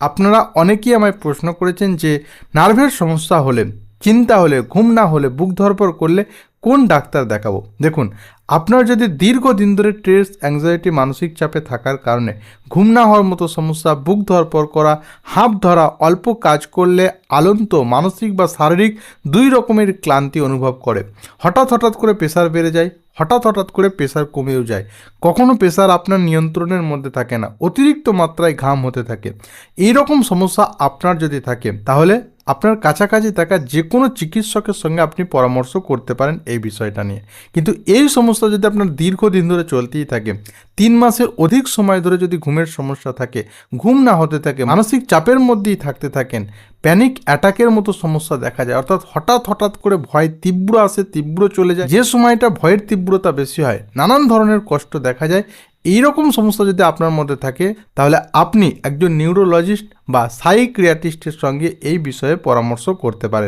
আপনারা অনেকেই আমায় প্রশ্ন করেছেন যে নার্ভের সমস্যা হলে চিন্তা হলে, ঘুম না হলে, বুক ধরপর করলে কোন ডাক্তার দেখাবো? দেখুন, আপনার যদি দীর্ঘদিন ধরে স্ট্রেস অ্যাংজাইটি মানসিক চাপে থাকার কারণে ঘুম না হওয়ার মতো সমস্যা, বুক ধরপর করা, হাঁপ ধরা, অল্প কাজ করলে আলন্ত, মানসিক বা শারীরিক দুই রকমের ক্লান্তি অনুভব করে। হঠাৎ হঠাৎ করে প্রেশার বেড়ে যায়, হঠাৎ হঠাৎ করে প্রেশার কমেও যায়। কখনো প্রেশার আপনার নিয়ন্ত্রণের মধ্যে থাকে না, অতিরিক্ত মাত্রায় ঘাম হতে থাকে। এই রকম সমস্যা আপনার যদি থাকে, তাহলে আপনার কাছাকাছি থাকা যে কোনো চিকিৎসকের সঙ্গে আপনি পরামর্শ করতে পারেন এই বিষয়টা নিয়ে। কিন্তু এই সমস্যা যদি আপনার দীর্ঘদিন ধরে চলতেই থাকে, তিন মাসের অধিক সময় ধরে যদি ঘুমের সমস্যা থাকে, ঘুম না হতে থাকে, মানসিক চাপের মধ্যেই থাকতে থাকেন প্যানিক অ্যাটাকের মতো সমস্যা দেখা যায়, অর্থাৎ হঠাৎ হঠাৎ করে ভয় তীব্র আসে, তীব্র চলে যায়, যে সময়টা ভয়ের তীব্রতা বেশি হয়, নানান ধরনের কষ্ট দেখা যায় এই রকম সমস্যা যদি আপনার মধ্যে থাকে, তাহলে আপনি একজন নিউরোলজিস্ট বা সাইক্রিয়াটিস্টের সঙ্গে এই বিষয়ে পরামর্শ করতে পারেন।